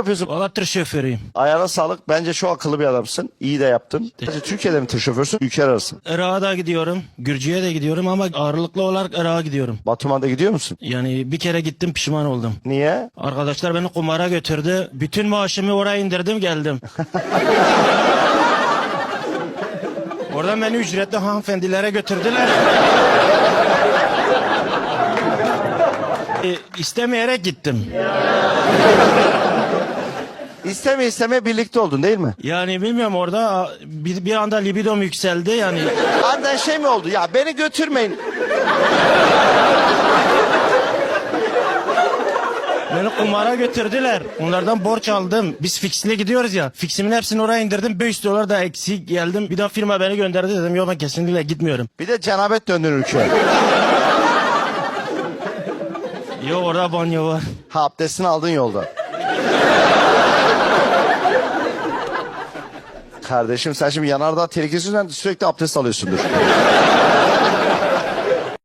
yapıyorsun? Valla tır şoförüyüm. Ayağına sağlık. Bence çok akıllı bir adamsın. İyi de yaptın. Bence Türkiye'de mi tır şoförsün? Ülkeler arası. Irak'a da gidiyorum. Gürcü'ye de gidiyorum ama ağırlıklı olarak Irak'a gidiyorum. Batuman'da gidiyor musun? Yani bir kere gittim pişman oldum. Niye? Arkadaşlar beni kumara götürdü. Bütün maaşımı oraya indirdim geldim. Oradan beni ücretli hanımefendilere götürdüler. e, istemeyerek gittim. İsteme isteme birlikte oldun değil mi? Yani bilmiyorum orada bir, bir anda libidom yükseldi yani. Aniden şey mi oldu? Ya beni götürmeyin. Beni kumara götürdüler. Onlardan borç aldım. Biz fixli gidiyoruz ya. Fiximin hepsini oraya indirdim. 500 dolar da eksik geldim. Bir daha firma beni gönderdi dedim. Yok ben kesinlikle gitmiyorum. Bir de cenabet döndün ülkeye. Yok orada banyo var. Ha abdestini aldın yolda. Kardeşim sen şimdi yanardağ tehlikesinden sürekli abdest alıyorsundur.